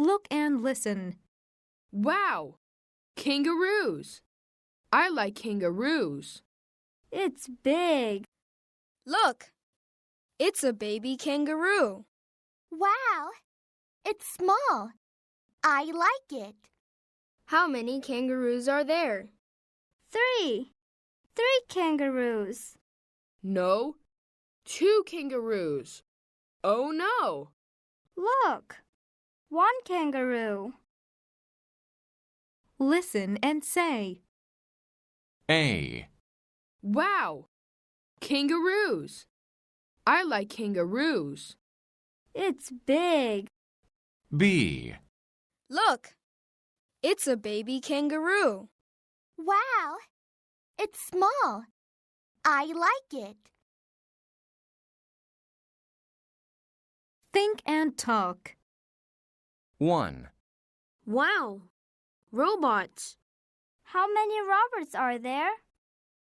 Look and listen. Wow! Kangaroos! I like kangaroos. It's big. Look, it's a baby kangaroo. Wow, it's small. I like it. How many kangaroos are there? Three. Three kangaroos. No, two kangaroos. Oh no! Look. One kangaroo. Listen and say. A, Wow! Kangaroos! I like kangaroos. It's big. B, Look, it's a baby kangaroo. Wow, it's small. I like it. Think and talk. 1, Wow! Robots! How many robots are there?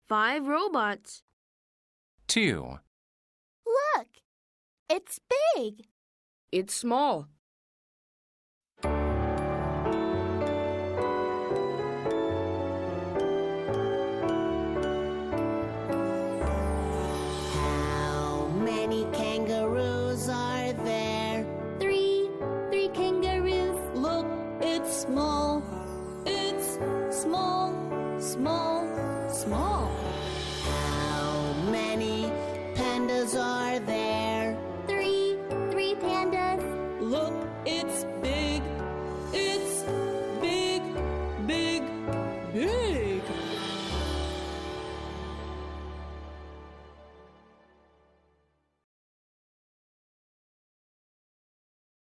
Five robots. 2, Look, it's big. It's small. Small. It's small, small, small. How many pandas are there? Three, three pandas. Look, it's big. It's big, big, big.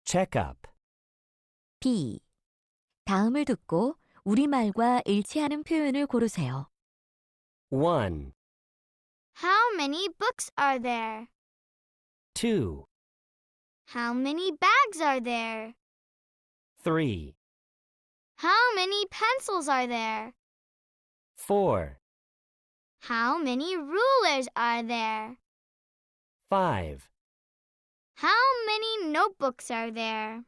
Checkup. B. 다음을 듣고 우리말과 일치하는 표현을 고르세요. 1, How many books are there? 2, How many bags are there? 3, How many pencils are there? 4, How many rulers are there? 5, How many notebooks are there?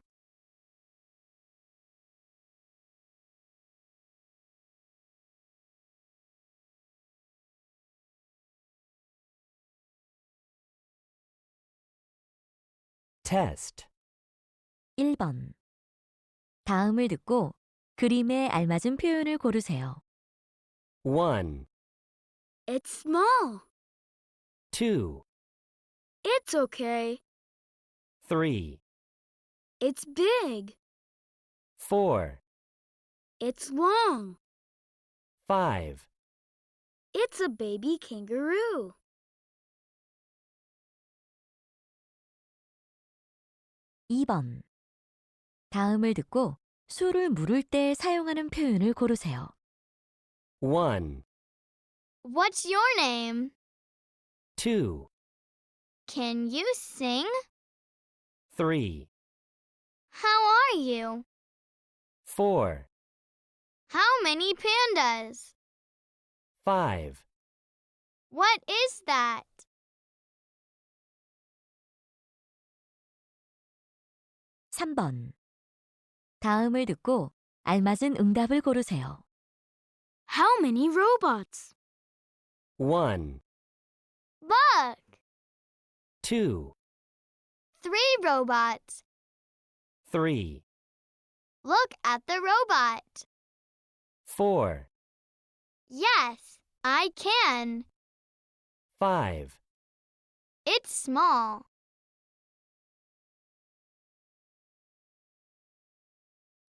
Test. 1번. 다음을 듣고 그림에 알맞은 표현을 고르세요. 1, It's small. 2, It's okay. 3, It's big. 4, It's long. 5, It's a baby kangaroo. 2번. 다음을 듣고 술을 물을 때 사용하는 표현을 고르세요. 1, What's your name? 2, Can you sing? 3, How are you? 4, How many pandas? 5, What is that? 3번. 다음을 듣고 알맞은 응답을 고르세요. How many robots? 1, Look! 2, Three robots. 3, Look at the robot. 4, Yes, I can. 5, It's small.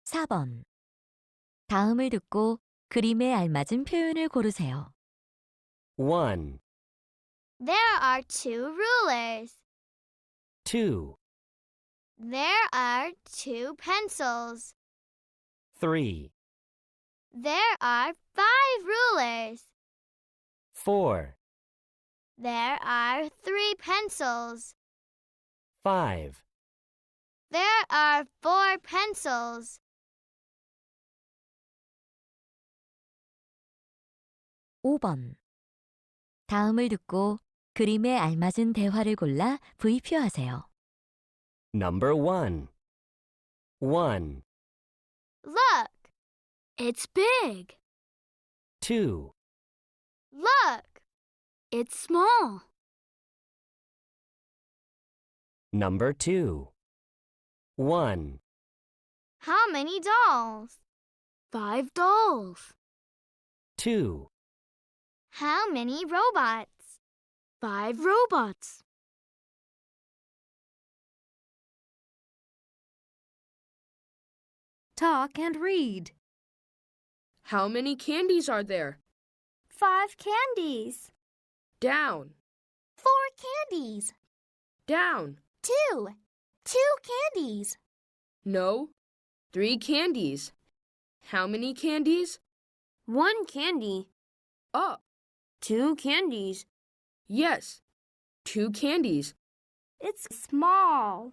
4번. 다음을 듣고 그림에 알맞은 표현을 고르세요. 1, There are two rulers. 2, There are two pencils. 3, There are five rulers. 4, There are three pencils. 5, There are four pencils. 5번. 다음을 듣고 그림에 알맞은 대화를 골라 브이표하세요. Number 1. 1, Look, It's big. 2, look. It's small. number 2. 1, How many dolls? Five dolls. 2, how many robots? Five robots. Talk and read. How many candies are there? Five candies. Down, Four candies. down. Two. Two candies. No, three candies. How many candies? One candy. Up. Two candies. Yes, two candies. It's small.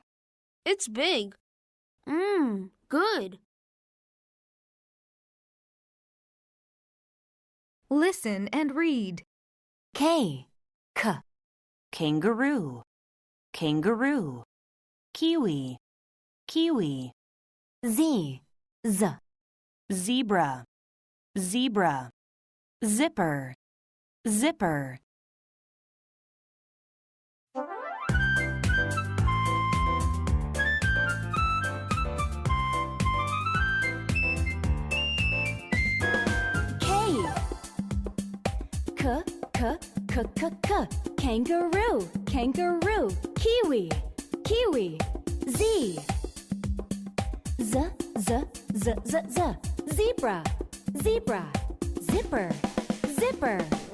It's big. Mmm, good. Listen and read. K, k, kangaroo, kangaroo, kiwi, kiwi, z, z, zebra, zebra, zipper, zipper. K, k, k, k, k, kangaroo, kangaroo, kiwi, kiwi, z, z, z, z, z, z, zebra, zebra, zipper, zipper.